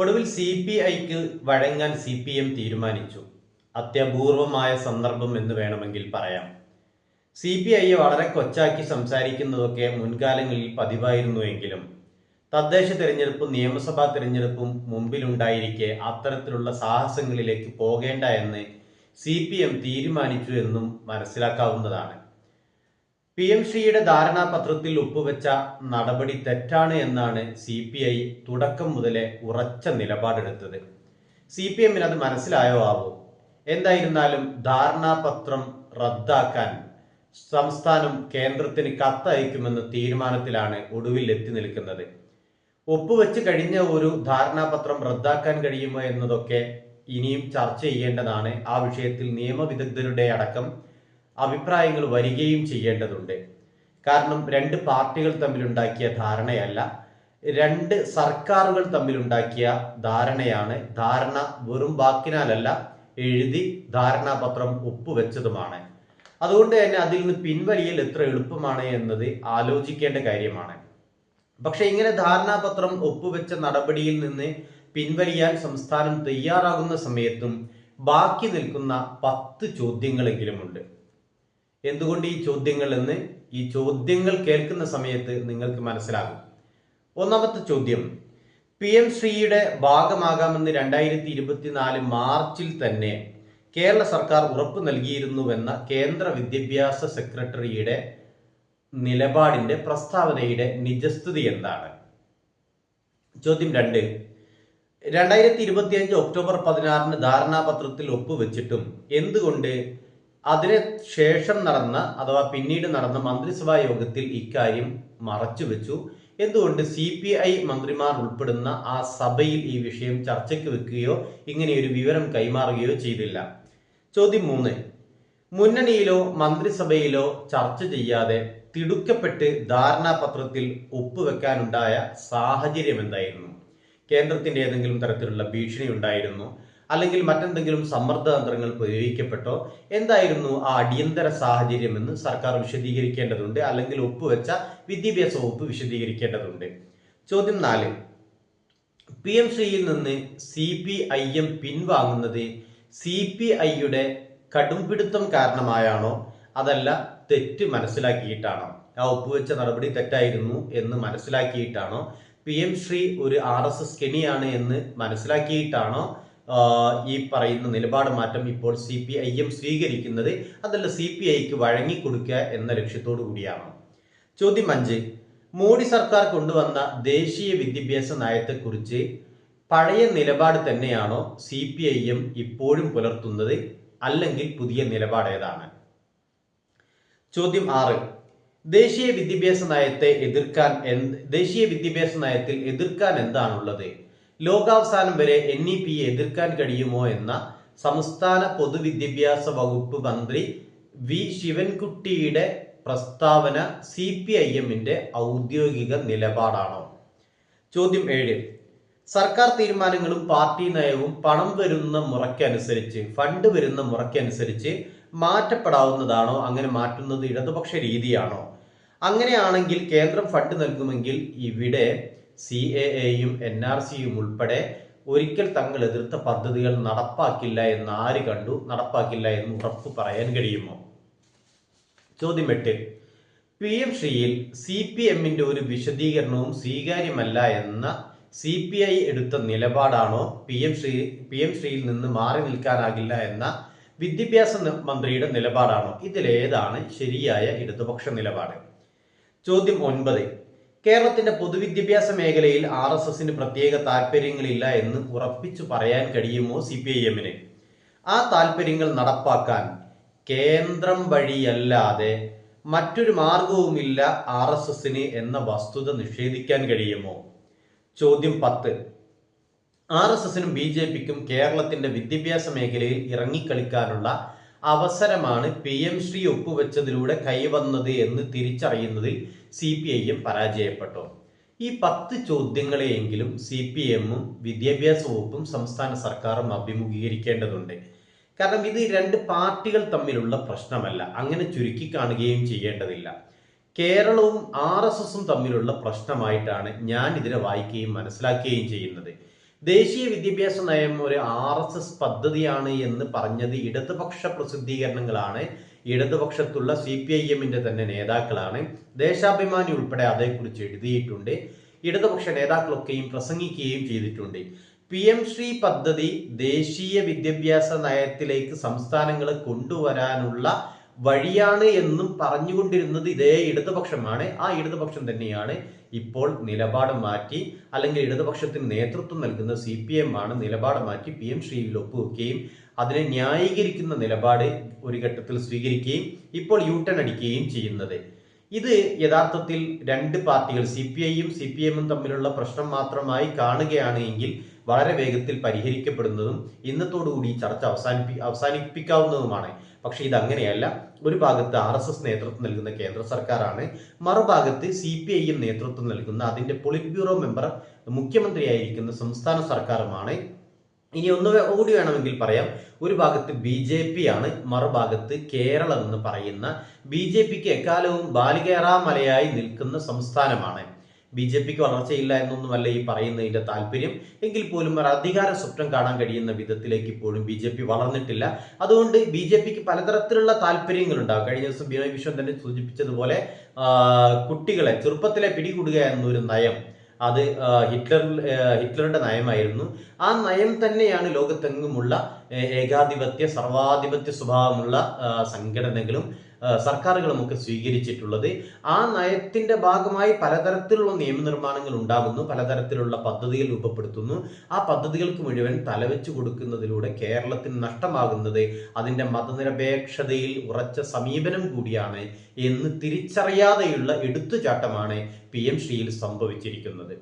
ഒടുവിൽ C P ഐക്ക് വഴങ്ങാൻ C P M തീരുമാനിച്ചു. അത്യപൂർവമായ സന്ദർഭം എന്ന് വേണമെങ്കിൽ പറയാം. സി പി ഐയെ വളരെ കൊച്ചാക്കി സംസാരിക്കുന്നതൊക്കെ മുൻകാലങ്ങളിൽ പതിവായിരുന്നുവെങ്കിലും തദ്ദേശ തിരഞ്ഞെടുപ്പും നിയമസഭാ തിരഞ്ഞെടുപ്പും മുമ്പിലുണ്ടായിരിക്കെ അത്തരത്തിലുള്ള സാഹസങ്ങളിലേക്ക് പോകേണ്ട എന്ന് സി പി എം തീരുമാനിച്ചു എന്നും മനസ്സിലാക്കാവുന്നതാണ്. പി എം ശ്രീയുടെ ധാരണാപത്രത്തിൽ ഒപ്പുവെച്ച നടപടി തെറ്റാണ് എന്നാണ് സി പി ഐ തുടക്കം മുതലേ ഉറച്ച നിലപാടെടുത്തത്. സി പി എമ്മിന് അത് മനസ്സിലായോ ആവോ? എന്തായിരുന്നാലും ധാരണാപത്രം റദ്ദാക്കാൻ സംസ്ഥാനം കേന്ദ്രത്തിന് കത്തയക്കുമെന്ന തീരുമാനത്തിലാണ് ഒടുവിൽ എത്തി നിൽക്കുന്നത്. ഒപ്പുവെച്ച് കഴിഞ്ഞ ഒരു ധാരണാപത്രം റദ്ദാക്കാൻ കഴിയുമോ എന്നതൊക്കെ ഇനിയും ചർച്ച ചെയ്യേണ്ടതാണ്. ആ വിഷയത്തിൽ നിയമവിദഗ്ധരുടെ അടക്കം അഭിപ്രായങ്ങൾ വരികയും ചെയ്യേണ്ടതുണ്ട്. കാരണം രണ്ട് പാർട്ടികൾ തമ്മിലുണ്ടാക്കിയ ധാരണയല്ല രണ്ട് സർക്കാരുകൾ തമ്മിലുണ്ടാക്കിയ ധാരണയാണ്. ധാരണ വെറും വാക്കിനാലല്ല എഴുതി ധാരണാപത്രം ഒപ്പുവെച്ചതുമാണ്. അതുകൊണ്ട് തന്നെ അതിൽ നിന്ന് പിൻവലിയൽ എത്ര എളുപ്പമാണ് എന്നത് ആലോചിക്കേണ്ട കാര്യമാണ്. പക്ഷെ ഇങ്ങനെ ധാരണാപത്രം ഒപ്പുവെച്ച നടപടിയിൽ നിന്ന് പിൻവലിയാൻ സംസ്ഥാനം തയ്യാറാകുന്ന സമയത്തും ബാക്കി നിൽക്കുന്ന പത്ത് ചോദ്യങ്ങളെങ്കിലുമുണ്ട് എന്തുകൊണ്ട് ഈ ചോദ്യങ്ങൾ എന്ന് ഈ ചോദ്യങ്ങൾ കേൾക്കുന്ന സമയത്ത് നിങ്ങൾക്ക് മനസ്സിലാകും. ഒന്നാമത്തെ ചോദ്യം പി എം ശ്രീയുടെ ഭാഗമാകാമെന്ന് രണ്ടായിരത്തി ഇരുപത്തിനാല് മാർച്ചിൽ തന്നെ കേരള സർക്കാർ ഉറപ്പ് നൽകിയിരുന്നുവെന്ന കേന്ദ്ര വിദ്യാഭ്യാസ സെക്രട്ടറിയുടെ നിലപാടിന്റെ പ്രസ്താവനയുടെ നിജസ്ഥിതി എന്താണ്? ചോദ്യം രണ്ട് രണ്ടായിരത്തി ഇരുപത്തിയഞ്ച് ഒക്ടോബർ പതിനാറിന് ധാരണാപത്രത്തിൽ ഒപ്പുവെച്ചിട്ടും എന്തുകൊണ്ട് അതിന് ശേഷം നടന്ന അഥവാ പിന്നീട് നടന്ന മന്ത്രിസഭാ യോഗത്തിൽ ഇക്കാര്യം മറച്ചുവെച്ചു എന്തുകൊണ്ട് സി പി ഐ മന്ത്രിമാർ ഉൾപ്പെടുന്ന ആ സഭയിൽ ഈ വിഷയം ചർച്ചയ്ക്ക് വെക്കുകയോ ഇങ്ങനെയൊരു വിവരം കൈമാറുകയോ ചെയ്തില്ല. ചോദ്യം മൂന്ന്. മുന്നണിയിലോ മന്ത്രിസഭയിലോ ചർച്ച ചെയ്യാതെ തിടുക്കപ്പെട്ട് ധാരണാപത്രത്തിൽ ഒപ്പുവെക്കാനുണ്ടായ സാഹചര്യം എന്തായിരുന്നു? കേന്ദ്രത്തിന്റെ ഏതെങ്കിലും തരത്തിലുള്ള ഭീഷണി ഉണ്ടായിരുന്നു? അല്ലെങ്കിൽ മറ്റെന്തെങ്കിലും സമ്മർദ്ദതന്ത്രങ്ങൾ പ്രയോഗിക്കപ്പെട്ടോ? എന്തായിരുന്നു ആ അടിയന്തര സാഹചര്യം എന്ന് സർക്കാർ വിശദീകരിക്കേണ്ടതുണ്ട് അല്ലെങ്കിൽ ഒപ്പുവെച്ച വിദ്യാഭ്യാസ വകുപ്പ് വിശദീകരിക്കേണ്ടതുണ്ട്? ചോദ്യം നാല്. പി എം ശ്രീയിൽ നിന്ന് സി പി ഐ എം പിൻവാങ്ങുന്നത് സി പി ഐയുടെ കടുംപിടുത്തം കാരണമായാണോ? അതല്ല തെറ്റ് മനസ്സിലാക്കിയിട്ടാണോ? ആ ഒപ്പുവെച്ച നടപടി തെറ്റായിരുന്നു എന്ന് മനസ്സിലാക്കിയിട്ടാണോ? പി എം ശ്രീ ഒരു ആർ എസ് എസ് കെണിയാണ് എന്ന് മനസ്സിലാക്കിയിട്ടാണോ? ഈ പറയുന്ന നിലപാട് മാറ്റം ഇപ്പോൾ സി പി ഐ എം സ്വീകരിക്കുന്നത് അതല്ല സി പി ഐക്ക് വഴങ്ങിക്കൊടുക്കുക എന്ന ലക്ഷ്യത്തോടു കൂടിയാണ്. ചോദ്യം അഞ്ച്. മോഡി സർക്കാർ കൊണ്ടുവന്ന ദേശീയ വിദ്യാഭ്യാസ നയത്തെക്കുറിച്ച് പഴയ നിലപാട് തന്നെയാണോ സി പി ഐ എം ഇപ്പോഴും പുലർത്തുന്നത് അല്ലെങ്കിൽ പുതിയ നിലപാട് ഏതാണ്? ചോദ്യം ആറ്. ദേശീയ വിദ്യാഭ്യാസ നയത്തെ എതിർക്കാൻ ദേശീയ വിദ്യാഭ്യാസ നയത്തിൽ എതിർക്കാൻ എന്താണുള്ളത്? ലോകാവസാനം വരെ എൻ ഇ പി എതിർക്കാൻ കഴിയുമോ എന്ന സംസ്ഥാന പൊതുവിദ്യാഭ്യാസ വകുപ്പ് മന്ത്രി വി ശിവൻകുട്ടിയുടെ പ്രസ്താവന സി പി ഐ എമ്മിന്റെ ഔദ്യോഗിക നിലപാടാണോ? ചോദ്യം ഏഴ്. സർക്കാർ തീരുമാനങ്ങളും പാർട്ടി നയവും പണം വരുന്ന മുറയ്ക്കനുസരിച്ച് ഫണ്ട് വരുന്ന മുറയ്ക്കനുസരിച്ച് മാറ്റപ്പെടാവുന്നതാണോ? അങ്ങനെ മാറ്റുന്നത് ഇടതുപക്ഷ രീതിയാണോ? അങ്ങനെയാണെങ്കിൽ കേന്ദ്രം ഫണ്ട് നൽകുമെങ്കിൽ ഇവിടെ സി എ എയും എൻ ആർ സിയും ഉൾപ്പെടെ ഒരിക്കൽ തങ്ങൾ എതിർത്ത പദ്ധതികൾ നടപ്പാക്കില്ല എന്ന് ആര് കണ്ടു? നടപ്പാക്കില്ല എന്ന് ഉറപ്പ് പറയാൻ കഴിയുമോ? ചോദ്യം എട്ട്. പി എം ശ്രീയിൽ സി പി എമ്മിന്റെ ഒരു വിശദീകരണവും സ്വീകാര്യമല്ല എന്ന സി പി ഐ എടുത്ത നിലപാടാണോ P M Shri P M ശ്രീയിൽ നിന്ന് മാറി നിൽക്കാനാകില്ല എന്ന വിദ്യാഭ്യാസ മന്ത്രിയുടെ നിലപാടാണോ? ഇതിലേതാണ് ശരിയായ ഇടതുപക്ഷ നിലപാട്. ചോദ്യം ഒൻപത്. കേരളത്തിന്റെ പൊതുവിദ്യാഭ്യാസ മേഖലയിൽ ആർ എസ് എസിന് പ്രത്യേക താല്പര്യങ്ങളില്ല എന്ന് ഉറപ്പിച്ചു പറയാൻ കഴിയുമോ സി പി ഐ എമ്മിന്? ആ താല്പര്യങ്ങൾ നടപ്പാക്കാൻ കേന്ദ്രം വഴിയല്ലാതെ മറ്റൊരു മാർഗവുമില്ല ആർ എസ് എസിന് എന്ന വസ്തുത നിഷേധിക്കാൻ കഴിയുമോ? ചോദ്യം പത്ത്. ആർ എസ് എസിനും ബി ജെ പിക്കും കേരളത്തിന്റെ വിദ്യാഭ്യാസ മേഖലയിൽ ഇറങ്ങിക്കളിക്കാനുള്ള അവസരമാണ് പി എം ശ്രീ ഒപ്പുവെച്ചതിലൂടെ കൈവന്നത് എന്ന് തിരിച്ചറിയുന്നതിൽ സി പി ഐ എം പരാജയപ്പെട്ടു. ഈ പത്ത് ചോദ്യങ്ങളെയെങ്കിലും സി പി എമ്മും വിദ്യാഭ്യാസ വകുപ്പും സംസ്ഥാന സർക്കാരും അഭിമുഖീകരിക്കേണ്ടതുണ്ട്. കാരണം ഇത് രണ്ട് പാർട്ടികൾ തമ്മിലുള്ള പ്രശ്നമല്ല. അങ്ങനെ ചുരുക്കി കാണുകയും ചെയ്യേണ്ടതില്ല. കേരളവും ആർ എസ് എസും തമ്മിലുള്ള പ്രശ്നമായിട്ടാണ് ഞാൻ ഇതിനെ വായിക്കുകയും മനസ്സിലാക്കുകയും ചെയ്യുന്നത്. ദേശീയ വിദ്യാഭ്യാസ നയം ഒരു ആർ എസ് എസ് പദ്ധതിയാണ് എന്ന് പറഞ്ഞത് ഇടതുപക്ഷ പ്രസിദ്ധീകരണങ്ങളാണ്. ഇടതുപക്ഷത്തുള്ള സി പി ഐ എമ്മിന്റെ തന്നെ നേതാക്കളാണ്. ദേശാഭിമാനി ഉൾപ്പെടെ അതേക്കുറിച്ച് എഴുതിയിട്ടുണ്ട്. ഇടതുപക്ഷ നേതാക്കളൊക്കെയും പ്രസംഗിക്കുകയും ചെയ്തിട്ടുണ്ട്. പി എം ശ്രീ പദ്ധതി ദേശീയ വിദ്യാഭ്യാസ നയത്തിലേക്ക് സംസ്ഥാനങ്ങളെ കൊണ്ടുവരാനുള്ള വഴിയാണ് എന്നും പറഞ്ഞുകൊണ്ടിരുന്നത് ഇതേ ഇടതുപക്ഷമാണ്. ആ ഇടതുപക്ഷം തന്നെയാണ് ഇപ്പോൾ നിലപാട് മാറ്റി അല്ലെങ്കിൽ ഇടതുപക്ഷത്തിന് നേതൃത്വം നൽകുന്ന സി പി എം ആണ് നിലപാട് മാറ്റി പി എം ശ്രീയിൽ ഒപ്പുവെക്കുകയും അതിനെ ന്യായീകരിക്കുന്ന നിലപാട് ഒരു ഘട്ടത്തിൽ സ്വീകരിക്കുകയും ഇപ്പോൾ യു ടേൺ അടിക്കുകയും ചെയ്യുന്നത്. ഇത് യഥാർത്ഥത്തിൽ രണ്ട് പാർട്ടികൾ സി പി ഐയും സി പി എമ്മും തമ്മിലുള്ള പ്രശ്നം മാത്രമായി കാണുകയാണ് എങ്കിൽ വളരെ വേഗത്തിൽ പരിഹരിക്കപ്പെടുന്നതും ഇന്നത്തോടുകൂടി ചർച്ച അവസാനിപ്പി അവസാനിപ്പിക്കാവുന്നതുമാണ്. പക്ഷേ ഇത് അങ്ങനെയല്ല ഒരു ഭാഗത്ത് ആർ എസ് എസ് നേതൃത്വം നൽകുന്ന കേന്ദ്ര സർക്കാരാണ്. മറുഭാഗത്ത് സി പി ഐ എം നേതൃത്വം നൽകുന്ന അതിന്റെ പൊളിറ്റ് ബ്യൂറോ മെമ്പർ മുഖ്യമന്ത്രിയായിരിക്കുന്ന സംസ്ഥാന സർക്കാരുമാണ്. ഇനി ഒന്ന് കൂടി വേണമെങ്കിൽ പറയാം. ഒരു ഭാഗത്ത് ബി ജെ പി ആണ് മറുഭാഗത്ത് കേരളം എന്ന് പറയുന്ന ബി ജെ പിക്ക് എക്കാലവും ബാലികേറാമലയായി നിൽക്കുന്ന സംസ്ഥാനമാണ്. ബി ജെ പിക്ക് വളർച്ചയില്ല എന്നൊന്നുമല്ല ഈ പറയുന്നതിന്റെ താല്പര്യം. എങ്കിൽ പോലും ഒരു അധികാര സ്വപ്നം കാണാൻ കഴിയുന്ന വിധത്തിലേക്ക് ഇപ്പോഴും ബി ജെ പി വളർന്നിട്ടില്ല. അതുകൊണ്ട് ബി ജെ പിക്ക് പലതരത്തിലുള്ള താല്പര്യങ്ങളുണ്ടാകും. കഴിഞ്ഞ ദിവസം ബിനോയ് വിശ്വൻ തന്നെ സൂചിപ്പിച്ചതുപോലെ കുട്ടികളെ ചെറുപ്പത്തിലെ പിടികൂടുക എന്നൊരു നയം അത് ഹിറ്റ്ലർ ഹിറ്റ്ലറുടെ നയമായിരുന്നു. ആ നയം തന്നെയാണ് ലോകത്തെങ്ങുമുള്ള ഏകാധിപത്യ സർവാധിപത്യ സ്വഭാവമുള്ള സംഘടനകളും സർക്കാരുകളും ഒക്കെ സ്വീകരിച്ചിട്ടുള്ളത്. ആ നയത്തിന്റെ ഭാഗമായി പലതരത്തിലുള്ള നിയമനിർമ്മാണങ്ങൾ ഉണ്ടാകുന്നു പലതരത്തിലുള്ള പദ്ധതികൾ രൂപപ്പെടുത്തുന്നു. ആ പദ്ധതികൾക്ക് മുഴുവൻ തലവെച്ച് കൊടുക്കുന്നതിലൂടെ കേരളത്തിന് നഷ്ടമാകുന്നത് അതിന്റെ മതനിരപേക്ഷതയിൽ ഉറച്ച സമീപനം കൂടിയാണ് എന്ന് തിരിച്ചറിയാതെയുള്ള എടുത്തുചാട്ടമാണ് പി എം ശ്രീയിൽ സംഭവിച്ചിരിക്കുന്നത്.